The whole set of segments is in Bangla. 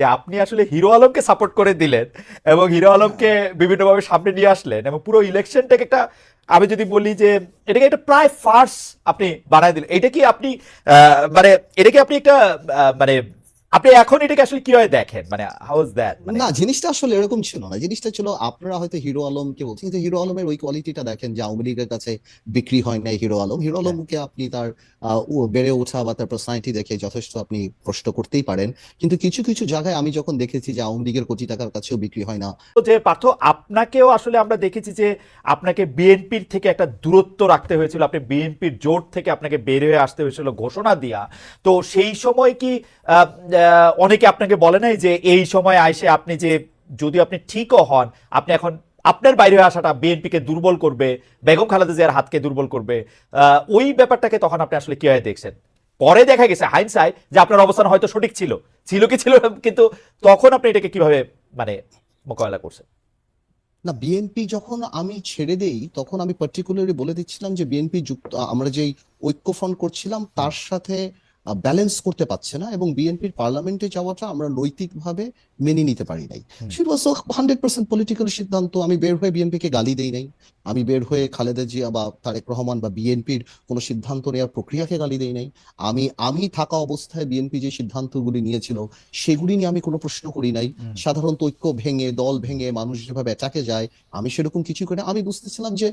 যে আপনি আসলে হিরো আলমকে সাপোর্ট করে দিলেন এবং হিরো আলমকে বিভিন্নভাবে সামনে নিয়ে আসলেন এবং পুরো ইলেকশনটাকে একটা, আমি যদি বলি যে এটাকে একটা প্রায় ফার্স আপনি বানায় দিলেন। এটা কি আপনি মানে এটা কি আপনি একটা মানে আপনি এখন এটাকে আসলে কীভাবে দেখেন? মানে হাউ ইজ দ্যাট মানে না জিনিসটা আসলে এরকম ছিল না। জিনিসটা ছিল আপনারা হয়তো হিরো আলমকে বলছেন কিন্তু হিরো আলমের ওই কোয়ালিটিটা দেখেন যে আওয়ামী লীগের কাছে বিক্রি হয় নাই হিরো আলম। হিরো আলমকে আপনি তার বেড়ে ওঠা বা তার পার্সোনালিটি দেখে যথেষ্ট আপনি প্রশ্ন করতেই পারেন। কিন্তু কিছু কিছু জায়গায় আমি যখন দেখেছি যে আওয়ামী লীগের কোটি টাকার কাছেও বিক্রি হয় না। তো যে পার্থ আপনাকেও আসলে আমরা দেখেছি যে আপনাকে বিএনপির থেকে একটা দূরত্ব রাখতে হয়েছিল। আপনি বিএনপির জোট থেকে আপনাকে বের হয়ে আসতে হয়েছিল ঘোষণা দিয়া। তো সেই সময় কি অনেকে আপনাকে বলে নাই যে এই সময় আইসে আপনি যে যদি আপনি ঠিকও হন, আপনি এখন আপনার বাইরে আসাটা বিএনপিকে দুর্বল করবে, বেগম খালেদা জিয়ার হাতকে দুর্বল করবে ওই ব্যাপারটাকে তখন আপনি আসলে কীভাবে দেখছেন? পরে দেখা গেছে হাইনসাই যে আপনার অবস্থান হয়তো সঠিক ছিল ছিল কি ছিল কিন্তু তখন আপনি এটাকে কীভাবে মানে মোকাবেলা করছেন? না, বিএনপি যখন আমি ছেড়ে দেই, তখন আমি পার্টিকুলারলি বলে দিচ্ছিলাম যে বিএনপি যুক্ত, আমরা যেই ঐক্যফ্রন্ট করছিলাম, তার সাথে ব্যালেন্স করতে পারছে না এবং বিএনপির পার্লামেন্টে যাওয়াটা আমরা নৈতিকভাবে মেনে নিতে পারি নাই। সেটা হান্ড্রেড পার্সেন্ট পলিটিক্যাল সিদ্ধান্ত আমি বের হয়ে বিএনপিকে গালি দেই নাই আমি বের হয়ে খালেদা জিয়া বা তারেক রহমান বা বিএনপির কোনো সিদ্ধান্ত নেওয়ার প্রক্রিয়াকে গালি দেই নাই। আমি আমি থাকা অবস্থায় বিএনপি যে সিদ্ধান্তগুলি নিয়েছিল সেগুলি নিয়ে আমি কোনো প্রশ্ন করি নাই। সাধারণত ঐক্য ভেঙে দল ভেঙে মানুষ যেভাবে অ্যাটাকে যায় আমি সেরকম কিছু করি না। আমি বুঝতেছিলাম যে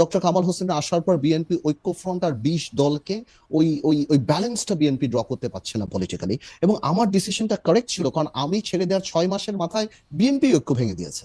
ডক্টর কামাল হোসেন আসার পর বিএনপি ঐক্য ফ্রন্ট আর বিশ দলকে ওই ওই ওই ব্যালেন্সটা বিএনপি ড্র করতে পারছে না পলিটিক্যালি এবং আমার ডিসিশনটা কারেক্ট ছিল কারণ আমি ছেড়ে দেওয়ার ছয় মাসের মাথায় বিএনপি ঐক্য ভেঙে দিয়েছে।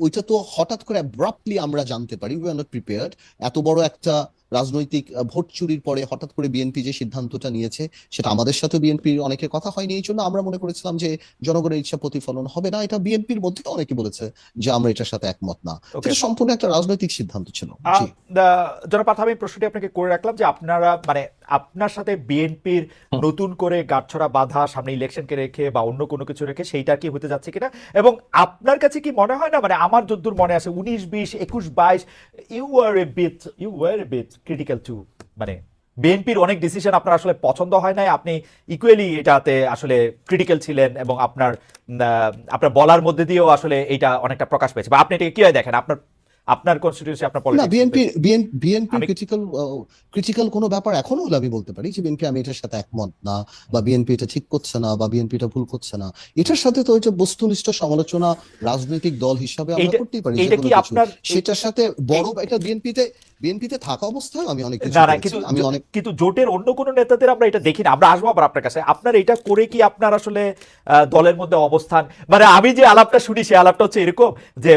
ওইটা তো হঠাৎ করে অ্যাব্রাপ্টলি আমরা জানতে পারি উই আর নট প্রিপেয়ার্ড এত বড় একটা রাজনৈতিক ভোট চুরির পরে হঠাৎ করে বিএনপি যে সিদ্ধান্তটা নিয়েছে সেটা আমাদের সাথে বিএনপির অনেকের কথা হয়নি এই জন্য আমরা মনে করেছিলাম যে জনগণের ইচ্ছা প্রতিফলন হবে না। এটা বিএনপির মধ্যে অনেকে বলেছে যে আমরা এটার সাথে একমত না। এটা সম্পূর্ণ একটা রাজনৈতিক সিদ্ধান্ত ছিল। জি। জনপাত আমি প্রশ্নটি আপনাকে করে রাখলাম যে আপনারা মানে আপনার সাথে বিএনপির নতুন করে গাঁটছড়া বাধা সামনে ইলেকশনকে রেখে বা অন্য কোনো কিছু রেখে সেইটা কি হতে যাচ্ছে কিনা? এবং আপনার কাছে কি মনে হয় না? মানে আমার যদ্দূর মনে আছে উনিশ বিশ একুশ বাইশ you are a bit you are a bit critical too মানে বিএনপির অনেক ডিসিশন আপনার আসলে পছন্দ হয় নাই। আপনি ইকুয়ালি এটাতে আসলে ক্রিটিক্যাল ছিলেন এবং আপনার আপনার বলার মধ্যে দিয়েও আসলে এটা অনেকটা প্রকাশ পেয়েছে। বা আপনি এটাকে কীভাবে দেখেন? আপনার আপনার কনস্টিটিউশন আপনার পলিটিক্স না বিএনপি বিএনপি ক্রিটিক্যাল ক্রিটিক্যাল কোনো ব্যাপার এখনও হলে আমি বলতে পারি যে বিএনপি আমি এটার সাথে একমত না বা বিএনপি এটা ঠিক করছে না বা বিএনপি এটা ভুল করছে না। এটার সাথে তো এটা বস্তুনিষ্ঠ সমালোচনা রাজনৈতিক দল হিসাবে আমরা করতেই পারি এইটা যে কি আপনার সেটার সাথে বড় এটা বিএনপিতে বিএনপিতে থাকা অবস্থায় আমি অনেক কিছু না কিন্তু আমি অনেক কিন্তু জোটের অন্য কোনো নেতাদের আমরা এটা দেখি না আমরা আসব আবার আপনার কাছে। আপনার এটা করে কি আপনার আসলে দলের মধ্যে অবস্থান? মানে আমি যে আলাপটা শুনি সে আলাপটা হচ্ছে এরকম যে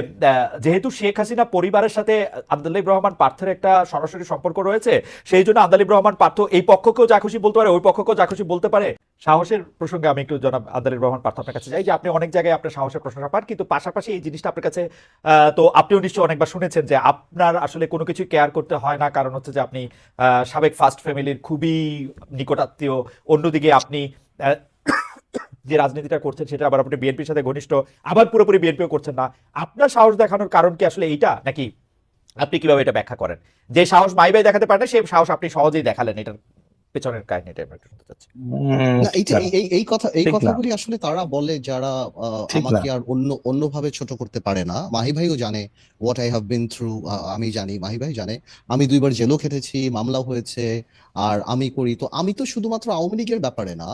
যেহেতু শেখ হাসিনা পরিবারের সাথে আব্দুল্লাহ রহমান পার্থের একটা সরাসরি সম্পর্ক রয়েছে, সেই জন্য আব্দুল্লাহ রহমান পার্থ এই পক্ষকেও যা খুশি বলতে পারে, ওই পক্ষকেও যা খুশি বলতে পারে। সাহসের প্রসঙ্গে আমি একটু জনাব আব্দুল্লাহ রহমান পার্থ আপনার কাছে যাই যে আপনি অনেক জায়গায় আপনার সাহসের প্রশংসা পান, কিন্তু পাশাপাশি এই জিনিসটা আপনার কাছে তো আপনিও নিশ্চয়ই অনেকবার শুনেছেন যে আপনার আসলে কোনো কিছু কেয়ার করতে হয় না, কারণ হচ্ছে যে আপনি সাবেক ফার্স্ট ফ্যামিলির খুবই নিকটাত্মীয়, অন্যদিকে আপনি যে রাজনীতিটা করছেন সেটা আবার আপনি বিএনপির সাথে ঘনিষ্ঠ, আবার পুরোপুরি বিএনপিও করছেন না। আপনার সাহস দেখানোর কারণ কি আসলে এইটা, নাকি আপনি কীভাবে এটা ব্যাখ্যা করেন? যে সাহস মাই ভাই দেখাতে পারেন, সেই সাহস আপনি সহজেই দেখালেন এটার পেছনের কাহিনীটা আমরা একটু শুনতে চাচ্ছি। উম, না এইটা এই- কথা এই কথাগুলি আসলে তারা বলে যারা আমাকে আর অন্য অন্যভাবে ছোট করতে পারে না। মাহি ভাইও জানে what I have been through আমি জানি মাহি ভাই জানে। আমি দুইবার জেলও খেটেছি মামলা হয়েছে আর আমি করি। তো আমি তো শুধুমাত্র আওয়ামী লীগের ব্যাপারে না।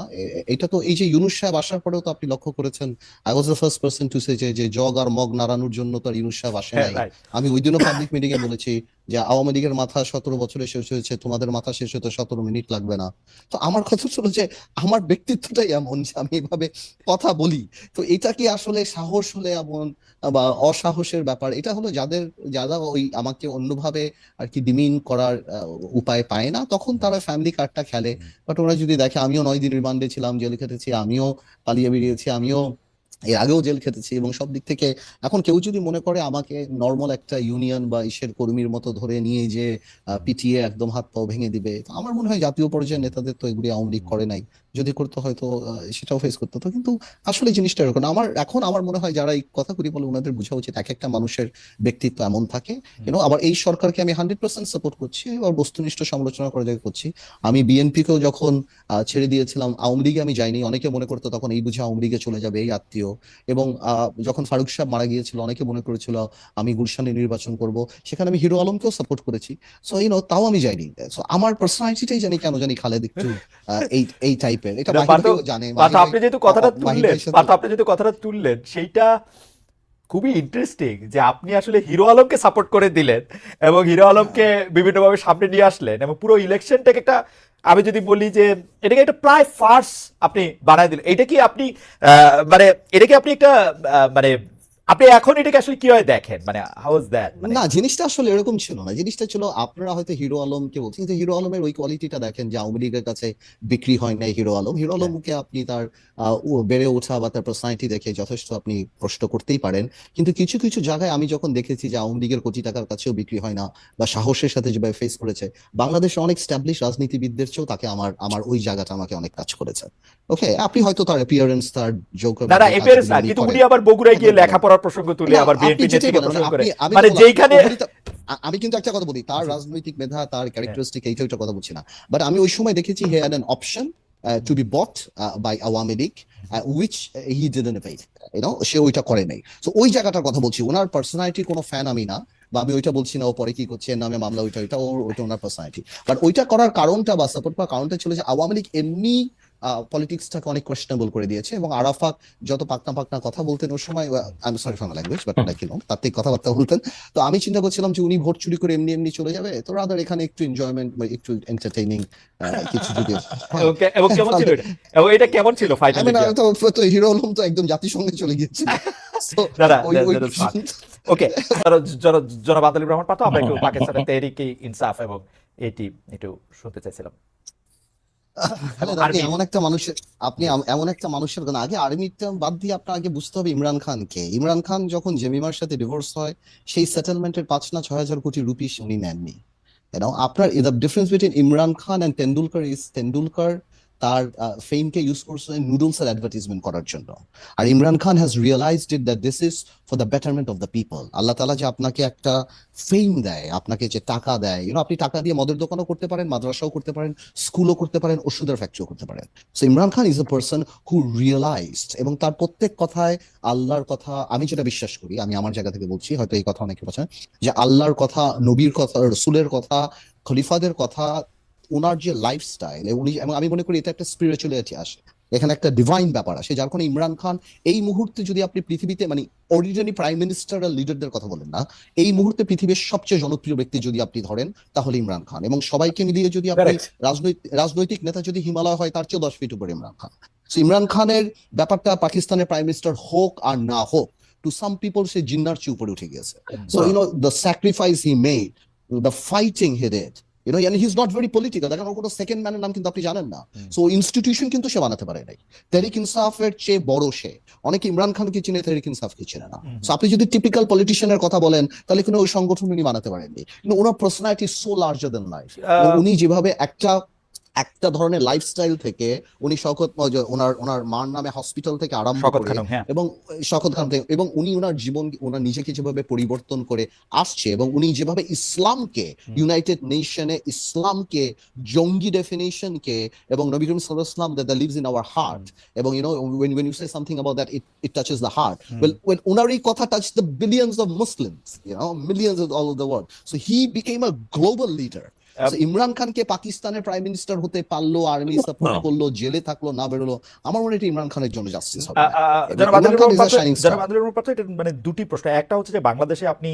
এটা তো এই যে ইউনুস সাহেব আসার পরেও তো আপনি লক্ষ্য করেছেন I was the first person to say যে যে জগ আর মগ নাড়ানোর জন্য তো আর ইউনুস সাহেব আসে হ্যাঁ, নাই। আমি ওই দিনও পাবলিক মিটিং এ বলেছি যে আওয়ামী লীগের মাথা সতেরো বছরে শেষ হয়েছে তোমাদের মাথা শেষ হতে সতেরো মিনিট লাগবে না। তো আমার কথা ছিল যে আমার ব্যক্তিত্বটাই এমন যে আমি এভাবে কথা বলি। তো এটা কি আসলে সাহস হলে এমন বা অসাহসের ব্যাপার? এটা হলো যাদের যারা ওই আমাকে অন্যভাবে আর কি ডিমিন করার উপায় পায় না তখন তারা ফ্যামিলি কার্ডটা খেলে। বাট ওরা যদি দেখে আমিও নয় দিন রিমান্ডে ছিলাম জেলে খেটেছি আমিও পালিয়ে বেরিয়েছি আমিও এর আগেও জেল খেটেছি এবং সব দিক থেকে এখন কেউ যদি মনে করে আমাকে নর্মাল একটা ইউনিয়ন বা ইসের কর্মীর মতো ধরে নিয়ে যে পিটিয়ে একদম হাত পাও ভেঙে দিবে আমার মনে হয় জাতীয় পর্যায়ের নেতাদের তো এগুলি আওয়ামী লীগ করে নাই। যদি করতে হয়তো সেটাও ফেস করতে। হতো কিন্তু আসলে জিনিসটা এরকম। আমার, এখন আমার মনে হয় যারা এই কথাগুলি বলে ওনাদের বোঝা উচিত এক একটা মানুষের ব্যক্তিত্ব এমন থাকে। ইউনো আবার এই সরকারকে আমি হান্ড্রেড পার্সেন্ট সাপোর্ট করছি আর বস্তুনিষ্ঠ সমালোচনা করা যায় করছি। আমি বিএনপি কেও যখন ছেড়ে দিয়েছিলাম, আওয়ামী লীগে আমি যাইনি, অনেকে মনে করতো তখন এই বুঝে আওয়ামী লীগে চলে যাবে, এই আত্মীয়। এবং যখন ফারুক সাহেব মারা গিয়েছিল অনেকে মনে করেছিল আমি গুলশানে নির্বাচন করব সেখানে আমি হিরো আলমকেও সাপোর্ট করেছি। সো ইউনো তাও আমি যাইনি। সো আমার পার্সোনালিটিটাই জানি কেন জানি খালেদ একটু এই এই টাইপের এটা না, জানে আপনি যেহেতু কথাটা তুললেন আপনি যেহেতু কথাটা তুললেন সেইটা খুবই ইন্টারেস্টিং যে আপনি আসলে হিরো আলমকে সাপোর্ট করে দিলেন এবং হিরো আলমকে বিভিন্নভাবে সামনে নিয়ে আসলেন এবং পুরো ইলেকশনটাকে একটা আমি যদি বলি যে এটাকে একটা প্রায় ফার্স আপনি বানায় দিলেন। এটা কি আপনি মানে এটাকে আপনি একটা মানে আপনি এখন এটাকে আসলে কীভাবে দেখেন? মানে হাউ ইজ দ্যাট মানে না জিনিসটা আসলে এরকম ছিল না। জিনিসটা ছিল আপনারা হয়তো হিরো আলমকে বলছেন কিন্তু হিরো আলমের ওই কোয়ালিটিটা দেখেন যে আওয়ামী লীগের কাছে বিক্রি হয় নাই হিরো আলম। হিরো হ্যাঁ। আলমকে আপনি তার বেড়ে ওঠা বা তার পার্সোনালিটি দেখে যথেষ্ট আপনি প্রশ্ন করতেই পারেন। কিন্তু কিছু কিছু জায়গায় আমি যখন দেখেছি যে আওয়ামী লীগের কোটি টাকার কাছেও বিক্রি হয় না বা সাহসের সাথে যেভাবে ফেস করেছে বাংলাদেশের অনেক স্টাবলিশ রাজনীতিবিদদের চেয়েও তাকে আমার আমার ওই জায়গাটা আমাকে অনেক কাজ করেছে। ওকে আপনি হয়তো তার অ্যাপিয়ারেন্স তার যোগ না না এপিয়ারেন্স না কিন্তু উনি আবার বগুড়ায় গিয়ে লেখাপড়ার প্রসঙ্গ তুলে আবার বিএনপি নেত্রীকে প্রসঙ্গ করে। আমি মানে তো যেইখানে আমি কিন্তু একটা কথা বলি তার আচ্ছা। রাজনৈতিক মেধা তার ক্যারেক্টারিস্টিক এইটা ওইটা কথা বলছি না। বাট আমি ওই সময় দেখেছি he had an option to be bought by Awami League which he didn't pay you know সে ওইটা করে নাই। সো ওই জায়গাটার কথা বলছি ওনার পার্সোনালিটির কোনো ফ্যান আমি না বা আমি ওইটা বলছি না ও পরে কি করছে এর নামে মামলা ওইটা ওইটা ওর ওইটা ওনার পার্সোনালিটি বাট ওইটা করার কারণটা বা সাপোর্ট করার কারণটা ছিল যে আওয়ামী লীগ এমনি পলিটিক্সটাকে অনেক কোয়েশ্চেনেবল করে দিয়েছে এবং আরাফাত যত পাকনা পাকনা কথা বলতেন ওই সময় I am sorry for language but like you তার থেকে কথাবার্তা বলতেন। তো আমি চিন্তা করছিলাম যে উনি ভোট চুরি করে এমনি এমনি চলে যাবে তো রাদার এখানে একটু এনজয়মেন্ট বা একটু এন্টারটেইনিং কিছু যদি এবং কেমন ছিল এটা? এবং এটা কেমন ছিল mean, তো তো হিরো আলম তো একদম জাতিসংঘে চলে গিয়েছে. ওকে জনাব আদালিব রহমান পাতো আমরা একটু পাকিস্তানের তেহরিকে ইনসাফ এবং এটি একটু শুনতে চাইছিলাম। আপনি এমন একটা মানুষের আপনি এমন একটা মানুষের কথা আগে আর্মিটা বাদ দিয়ে আপনার আগে বুঝতে হবে ইমরান খানকে। ইমরান খান যখন জেমিমার সাথে ডিভোর্স হয় সেই সেটেলমেন্টের পাঁচ না ছয় হাজার কোটি রুপি উনি নেননি। আপনার the difference between Imran Khan and Tendulkar is Tendulkar তার ফেমকে ইউজ করছে নুডলস এর অ্যাডভার্টাইজমেন্ট করার জন্য। আর Imran Khan has realized it that this is for the betterment of the people আল্লাহ তালা যে আপনাকে একটা ফেম দেয়, আপনাকে যে টাকা দেয় ইউনো আপনি টাকা দিয়ে মদের দোকানও করতে পারেন, মাদ্রাসাও করতে পারেন স্কুলও করতে পারেন, ওষুধের ফ্যাক্টরিও করতে পারেন। So Imran Khan is a person who realized এবং তার প্রত্যেক কথায় আল্লাহর কথা, আমি যেটা বিশ্বাস করি, আমি আমার জায়গা থেকে বলছি, হয়তো এই কথা অনেকে বলছেন যে আল্লাহর কথা, নবীর কথা, রসুলের কথা, খলিফাদের কথা ওনার যে লাইফস্টাইল উনি এবং আমি মনে করি এটা একটা স্পিরিচুয়ালিটি আসে। এখানে একটা ডিভাইন ব্যাপার আসে যার কারণে ইমরান খান এই মুহূর্তে যদি আপনি পৃথিবীতে মানে অরিজিনালি প্রাইম মিনিস্টার আর লিডারদের কথা বলেন না এই মুহূর্তে পৃথিবীর সবচেয়ে জনপ্রিয় ব্যক্তি যদি আপনি ধরেন তাহলে ইমরান খান। এবং সবাইকে মিলিয়ে যদি আপনি রাজনৈতিক নেতা যদি হিমালয় হয় তার চেয়ে দশ ফিট উপরে ইমরান খান। ইমরান খানের ব্যাপারটা পাকিস্তানের প্রাইম মিনিস্টার হোক আর না হোক টু সাম পিপল সে জিন্নার চেয়ে উপরে উঠে গেছে So you know the sacrifice he made, the fighting he and he's not very political. দেখেন কোনো সেকেন্ড ম্যানের নাম কিন্তু আপনি জানেন না। সো ইনস্টিটিউশন কিন্তু সে বানাতে পারে নাই। তেরিক ইনসাফের চেয়ে বড় সে। অনেকে ইমরান খানকে চিনে তেরিক ইনসাফকে চিনে না। সো আপনি যদি টিপিক্যাল পলিটিশিয়ানের কথা বলেন তাহলে কোনো ওই সংগঠন উনি বানাতে পারেননি। ওনার personality so larger than life উনি যেভাবে একটা একটা ধরনের লাইফস্টাইল থেকে উনি শকত ওনার ওনার মার নামে হসপিটাল থেকে আরম্ভ করে হ্যাঁ। এবং শকত খান থেকে- এবং উনি ওনার জীবন ওনার নিজেকে যেভাবে পরিবর্তন করে আসছে এবং উনি যেভাবে ইসলামকে ইউনাইটেড নেশনে ইসলামকে জঙ্গি ডেফিনেশনকে এবং নবী করিম সাল্লাল্লাহু that lives in our heart এবং you know when when you say something about that it it touches the heart. Hmm. well when ওনার এই কথা touched the billions of Muslims you know millions of all of the world. So he became a global leader. Imran খানকে পাকিস্তানের প্রাইম মিনিস্টার হতে পারল আর্মি সাপোর্ট করল জেলে থাকল না বেরোলো আমার মনে হয় ইমরান খানের জন্য জাস্টিস হবে। মানে দুটি প্রশ্ন। একটা হচ্ছে যে বাংলাদেশে আপনি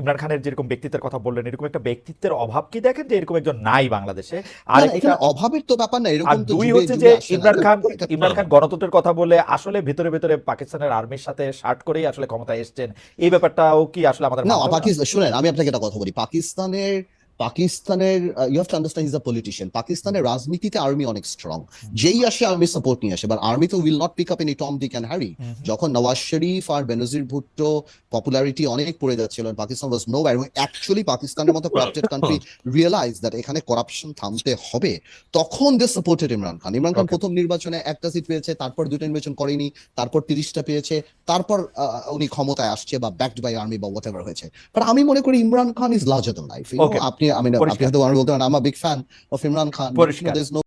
ইমরান খানের যেরকম ব্যক্তিত্বের কথা বললেন এরকম একটা ব্যক্তিত্বের অভাব কি দেখেন যে এরকম একজন নাই বাংলাদেশে? আর এখানে অভাবের তো ব্যাপার না এরকম তো দুই হচ্ছে যে ইমরান খান ইমরান খান গণতন্ত্রের কথা বলে আসলে ভেতরে ভিতরে পাকিস্তানের আর্মির সাথে শার্ট করেই আসলে ক্ষমতায় এসেছেন। এই ব্যাপারটাও কি আসলে আমাদের না? পাকিস্তান শুনেন আমি আপনাকে একটা কথা বলি। পাকিস্তানের পাকিস্তানের you have to understand is a politician পাকিস্তানের রাজনীতিতে আর্মি অনেক স্ট্রং যেই আসে আর্মি সাপোর্ট নিয়ে আসে বাট আর্মি তো will not pick up in Tom Dick and Harry যখন নওয়াজ শরীফ আর বেনজির ভুট্টো পপুলারিটি অনেক পড়ে যাচ্ছিল পাকিস্তান ওয়াজ নো এবং অ্যাকচুয়ালি পাকিস্তানের মতো করাপ্টেড কান্ট্রি রিয়েলাইজ দ্যাট এখানে করাপশন থামতে হবে। তখন দে সাপোর্টেড ইমরান খান। ইমরান খান প্রথম নির্বাচনে একটা সিট পেয়েছে তারপর দুটো নির্বাচন করেনি তারপর তিরিশটা পেয়েছে তারপর উনি ক্ষমতায় আসছে বা ব্যাকড বাই আর্মি বা হোয়াট হয়েছে। বাট আমি মনে করি Imran Khan is larger than life Okay. আপনি আমি আপনি পরিষ্কার। হয়তো আমি বলতে পারেন am big fan of Imran Khan পরিষ্কার। There's no